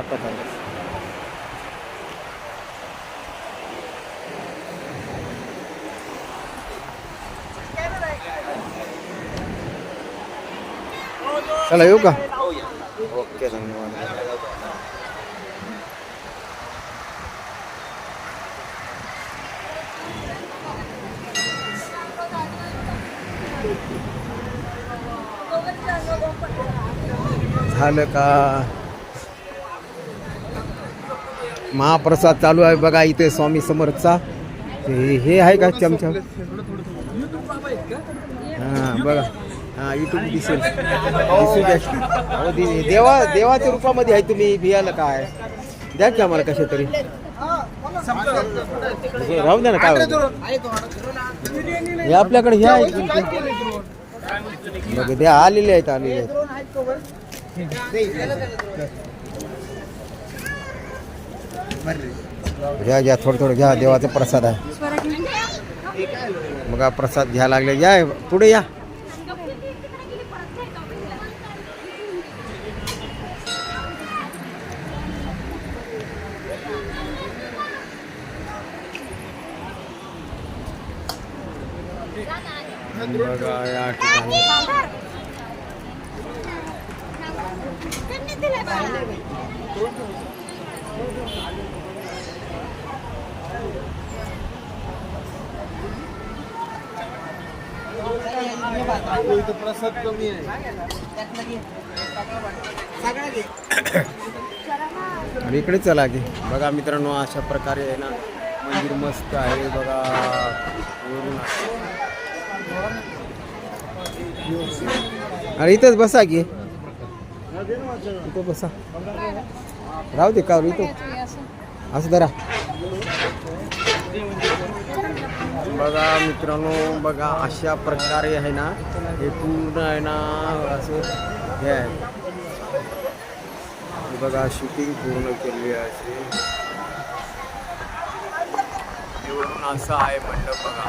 आता झालं. चला येऊ का? ओके धन्यवाद. झालं का? महाप्रसाद चालू आहे बघा इथे स्वामी समर्थचा. हे हे आहे का चमचा? हां बघा. हां युट्यूब दिसेल. दिसू द्या. अहो, दे- देवा देवाच्या रूपामध्ये आहे तुम्ही भियाला काय? द्या की आम्हाला कशा तरी राहू द्या ना काय होतं. हे आपल्याकडे हे आहे बघा द्या आलेले आहेत आलेले आहेत. घ्या घ्या थोडं थोडं घ्या देवाचा प्रसाद आहे. बघा प्रसाद घ्या लागले. या पुढे या. बघा या ठिकाणी. प्रसाद कमी आहे आणि इकडे चला की बघा मित्रांनो अशा प्रकारे आहे ना मंदिर मस्त आहे बघा. अरे इथंच बसा की. इथं बसा. राहू दे का इथं. असं धरा. बघा, मित्रांनो, बघा, अशा प्रकारे आहे ना, हे पूर्ण आहे ना, असं हे आहे. शूटिंग पूर्ण केली आहे निवडून असं आहे मंडप बघा.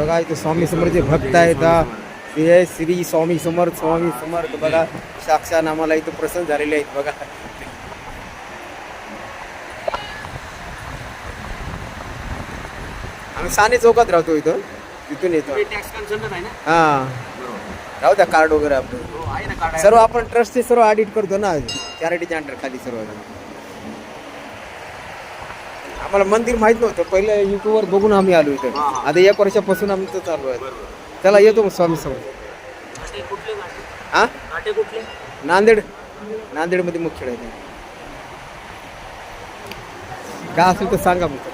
बघा इथे स्वामी समर्थचे भक्त आहेत हा. श्री स्वामी समर्थ स्वामी समर्थ. बघा साक्षात आम्हाला इथं प्रसन्न झालेले आहेत बघा. आम्ही साने चौकात राहतो इथं तिथून येतो. हां. राहू द्या कार्ड वगैरे आपलं. हो सर्व आपण ट्रस्टचे सर्व ऑडिट करतो ना. चॅरिटीच्या अंडर खाली सर्व आम्हाला मंदिर माहीत नव्हतं. पहिले युट्यूबवर बघून आम्ही आलो इथं. आता एक वर्षापासून आमचं चालू आहे. त्याला येतो मग स्वामी समोर. हा नांदेड. नांदेडमध्ये मुख्य आहे ते. काय असेल तर सांगा मग.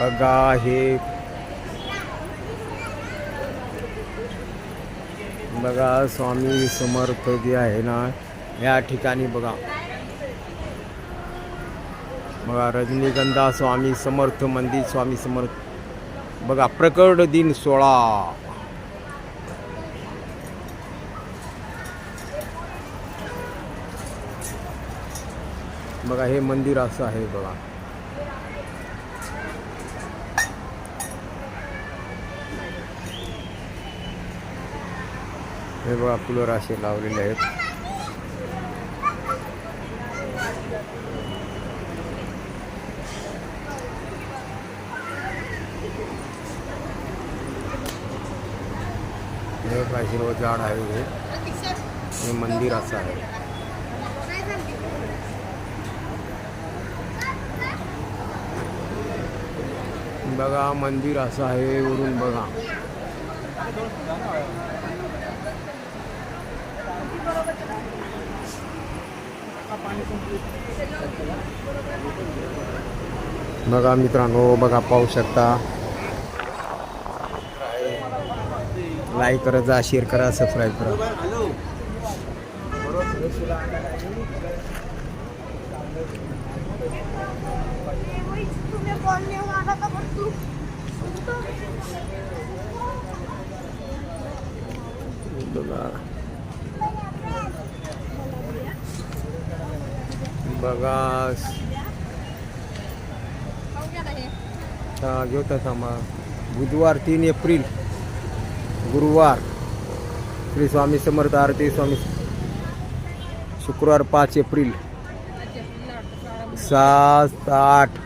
बघा हे बघा स्वामी समर्थ जे आहे ना या ठिकाणी बघा. बघा रजनीगंधा स्वामी समर्थ मंदिर स्वामी समर्थ. बघा प्रकट दिन सोळा. बघा हे मंदिर असं आहे बघा. हे बघा कूलर असे लावलेले आहेत. हे हिरवं झाड आहे हे. हे मंदिर असं आहे. बघा मंदिर असं आहे वरून बघा. बघा मित्रांनो बघा पाहू शकता. लाईक करत जा शेअर करा सबस्क्राईब करा तुम्ही कॉल नाही मारा का पण तू बघा बघा हा घेऊता थांबा बुधवार तीन एप्रिल. गुरुवार. श्री स्वामी समर्थ आरती स्वामी शुक्रवार पाच एप्रिल. सात आठ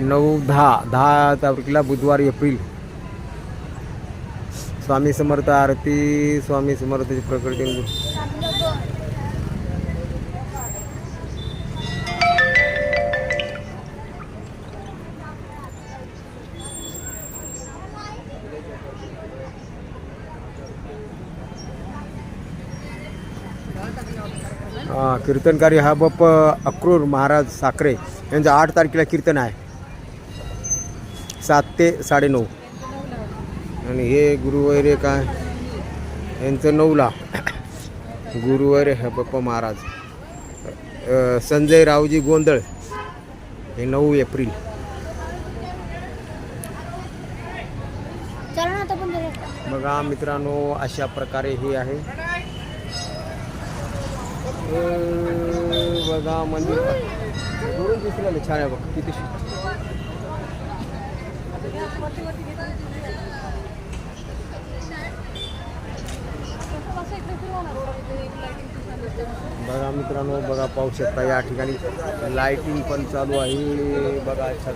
नऊ दहा. दहा तारखेला बुधवार एप्रिल. स्वामी समर्थ आरती स्वामी समर्थाची प्रकृती कीर्तनकारी हा बाप अक्रूर महाराज साखरे यांचं आठ तारखेला कीर्तन आहे. सात ते साडेनऊ. आणि हे गुरुवैरे काय? यांचं नऊला. गुरुवैरे हा बाप्पा महाराज. संजय रावजी गोंधळ. हे नऊ एप्रिल. बघा मित्रांनो अशा प्रकारे हे आहे. बघा मंदिर दुरून दिसून आले छान आहे बघ किती बघा मित्रांनो बघा पाहू शकता या ठिकाणी. लाइटिंग पण चालू आहे. बघा छान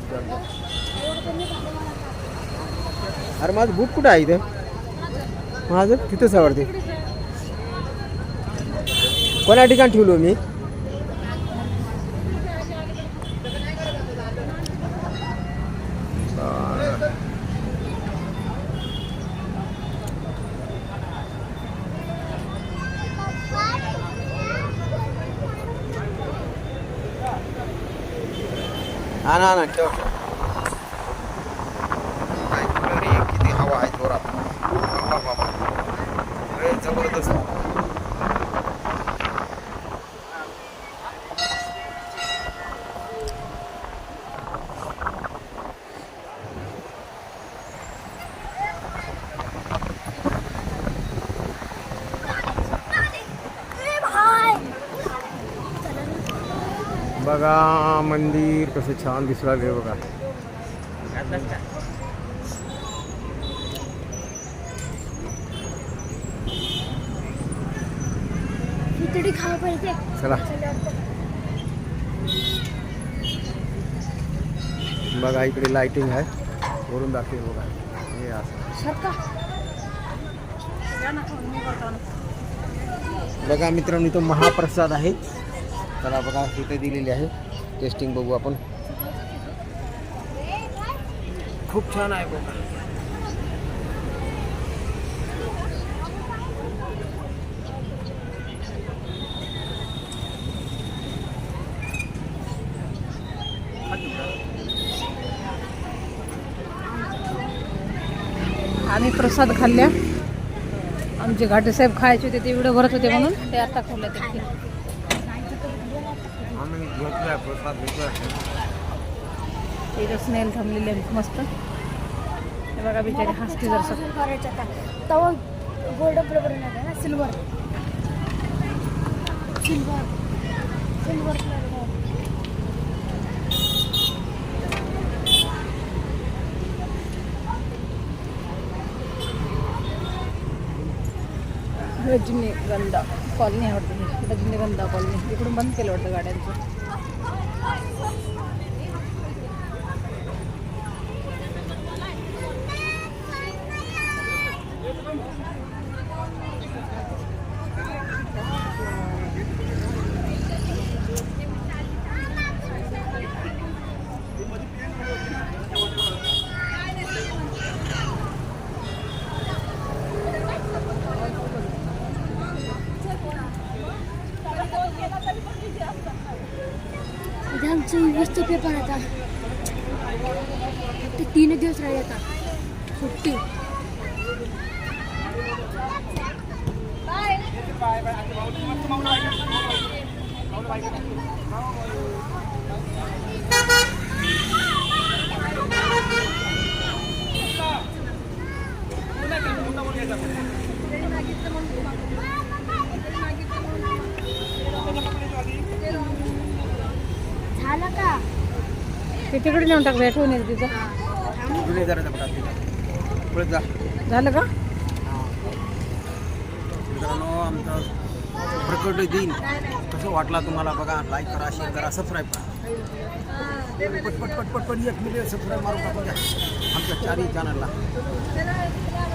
अरे माझं बुक कुठं आहे इथे? माझं तिथंच आवडते. कोणा ठिकाणी ठेवलो मी? हा ना ना ठेव. बघा मंदिर कसं छान दिसू लागले बघा. चला. बघा इकडे लाइटिंग आहे. वरून दाखवेल बघा. हे असं. बघा मित्रांनो इथं महाप्रसाद आहे. चला बघा इथे दिलेली आहे. टेस्टिंग बघू आपण. खूप छान आहे बघा. आम्ही प्रसाद खाल्ल्या. आमचे घाटे साहेब खायचे होते ते व्हिडिओ भरत होते म्हणून. ते आता खाल्ल्या स्नेल थांबलेले आहेत मस्त. हे बघा बिचारे हसते जर तवा गोल्ड बरोबर ना silver. Silver. Silver Rajnigandha colony आहे वाटतं ही. रजनीगंधा कॉलनी. इकडून बंद केलं वाटतं गाड्यांचं. मस्त पेपर आता. ते तीन दिवस राहिले आता. सुट्टी. झालं का ते तिकडे नेऊन टाकलं आठवण येते तिथं जुने जरा पुढे जा. झालं का? मित्रांनो आमचा प्रकट दिन. कसं वाटला तुम्हाला बघा? लाईक करा शेअर करा सबस्क्राईब करा. पट पट पट एक मिलियन सबस्क्राईब मारून टाकून द्या. आमच्या चारही चॅनलला